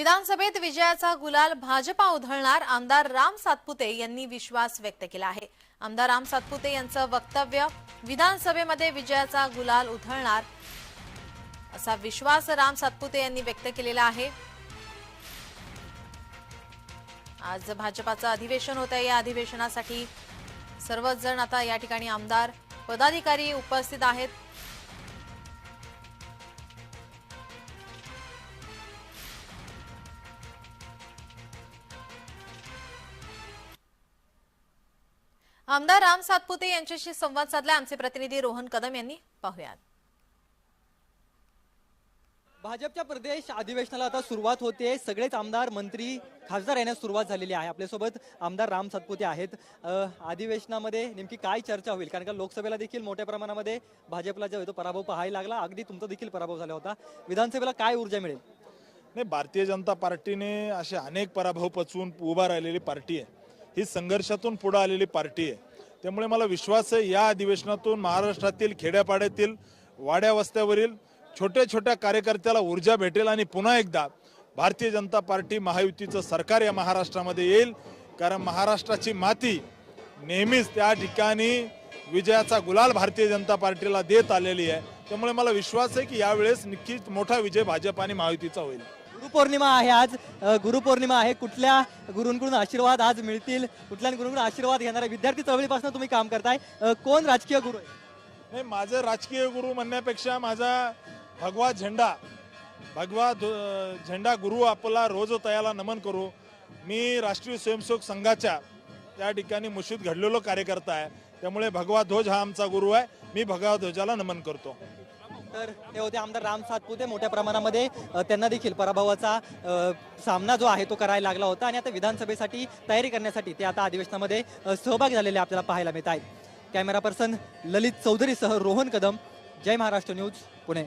विधानसभेत विजयाचा गुलाल भाजपा उधळणार आमदार राम सातपुते यांनी विश्वास व्यक्त केला आहे. आमदार राम सातपुते यांचं वक्तव्य विधानसभेमध्ये विजयाचा गुलाल उधळणार असा विश्वास राम सातपुते यांनी व्यक्त केलेला आहे. आज भाजपाचं अधिवेशन होत आहे या अधिवेशनासाठी सर्वच जण आता या ठिकाणी आमदार पदाधिकारी उपस्थित आहेत. आमदार राम सातपुते यांच्याशी संवाद साधला. आमचे प्रतिनिधी रोहन कदम यांनी पाहुयात. भाजपच्या प्रदेश अधिवेशनाला आता सुरुवात होते. सगळेच आमदार मंत्री खासदार येण्यास सुरुवात झालेली आहे. आपल्यासोबत आमदार राम सातपुते आहेत. अधिवेशनामध्ये नेमकी काय चर्चा होईल? कारण का लोकसभेला देखील मोठ्या प्रमाणामध्ये भाजपला जो आहे तो पराभव पाहायला लागला. अगदी तुमचा देखील पराभव झाला होता. विधानसभेला काय ऊर्जा मिळेल? नाही भारतीय जनता पार्टीने असे अनेक पराभव पचवून उभा राहिलेली पार्टी आहे. ही संघर्षातून पुढे आलेली पार्टी आहे. त्यामुळे मला विश्वास आहे या अधिवेशनातून महाराष्ट्रातील खेड्यापाड्यातील वाड्या वस्त्यावरील छोट्या छोट्या कार्यकर्त्याला ऊर्जा भेटेल आणि पुन्हा एकदा भारतीय जनता पार्टी महायुतीचं सरकार या महाराष्ट्रामध्ये येईल. कारण महाराष्ट्राची माती नेहमीच त्या ठिकाणी विजयाचा गुलाल भारतीय जनता पार्टीला देत आलेली आहे. त्यामुळे मला विश्वास आहे की यावेळेस नक्कीच मोठा विजय भाजप आणि महायुतीचा होईल. गुरुपौर्णिमा आहे आज. गुरुपौर्णिमा आहे. कुठल्या गुरूंकडून आशीर्वाद आज मिळतील? कुठल्या गुरूंकडून आशीर्वाद घेणाऱ्या विद्यार्थी चळवळीपासून तुम्ही काम करताय? कोण राजकीय गुरु आहे? नाही माझं राजकीय गुरु म्हणण्यापेक्षा माझा भगवा झेंडा भगवा झेंडा गुरु आपला रोज तयाला नमन करू. मी राष्ट्रीय स्वयंसेवक संघाच्या त्या ठिकाणी मुशीत घडलेलो कार्यकर्ता आहे. त्यामुळे भगवा ध्वज हा आमचा गुरु आहे. मी भगवा ध्वजाला नमन करतो. तर ते होते आमदार राम सातपुते मोठ्या प्रमाणामध्ये त्यांना देखील पराभवाचा सामना जो आहे तो करायला लागला होता. आणि आता विधानसभेसाठी तयारी करण्यासाठी ते आता अधिवेशनामध्ये सहभागी झालेले आपल्याला पाहायला मिळत आहेत. कॅमेरा पर्सन ललित चौधरीसह रोहन कदम जय महाराष्ट्र न्यूज पुणे.